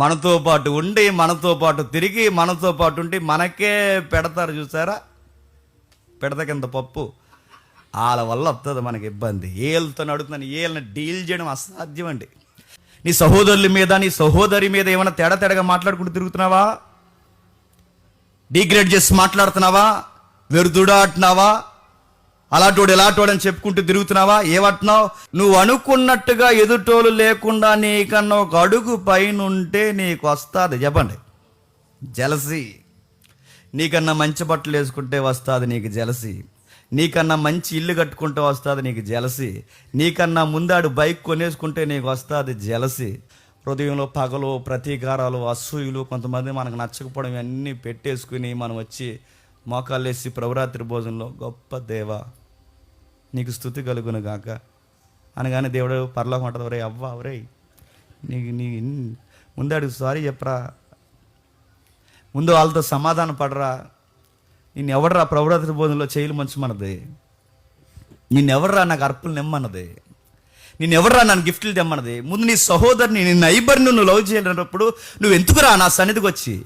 మనతో పాటు ఉండి మనతో పాటు తిరిగి మనతో పాటు ఉండి మనకే పెడతారు చూసారా? పెడత కింద పప్పు. వాళ్ళ వల్ల వస్తుంది మనకి ఇబ్బంది. ఏళ్ళతో అడుగుతున్నాను ఏళ్ళని డీల్ చేయడం అసాధ్యం అండి నీ సహోదరుల మీద నీ సహోదరి మీద ఏమైనా తేడా తేడాగా మాట్లాడుకుంటూ తిరుగుతున్నావా? డిగ్రేడ్ చేసి మాట్లాడుతున్నావా? వెరుదుడాటున్నావా? అలాంటోడు ఎలాంటోడు అని చెప్పుకుంటూ తిరుగుతున్నావా? ఏమంటున్నావు? నువ్వు అనుకున్నట్టుగా ఎదుటోలు లేకుండా నీకన్నా ఒక అడుగు పైనుంటే నీకు వస్తుంది. చెప్పండి. జలసి. నీకన్నా మంచి బట్టలు వేసుకుంటే వస్తుంది నీకు జలసి. నీకన్నా మంచి ఇల్లు కట్టుకుంటే వస్తుంది నీకు జలసి. నీకన్నా ముందాడు బైక్ కొనేసుకుంటే నీకు వస్తుంది జలసి. హృదయంలో పగలు ప్రతీకారాలు అసూయులు కొంతమంది మనకు నచ్చకపోవడం ఇవన్నీ పెట్టేసుకుని మనం వచ్చి మోకాళ్ళు వేసి ప్రభురాత్రి భోజనంలో గొప్ప దేవా. నీకు స్థుతి కలుగును గాక. అనగానే దేవుడు పరలోకం ఉంటుంది ఒరే అవ్వ ఒరే నీకు నీ ముందు అడుగు సారీ చెప్పరా. ముందు వాళ్ళతో సమాధాన పడరా. నిన్ను ఎవడరా ప్రభురాత్రి బోధనలో చేయలు మంచమన్నది? నిన్నెవడరా నాకు అర్పులు నిమ్మన్నది? నిన్నెవడరా నన్ను గిఫ్ట్లు తెమ్మన్నది? ముందు నీ సహోదరిని నీ నైబర్ని నువ్వు లవ్ చేయలేనప్పుడు నువ్వు ఎందుకురా నా సన్నిధికి వచ్చి?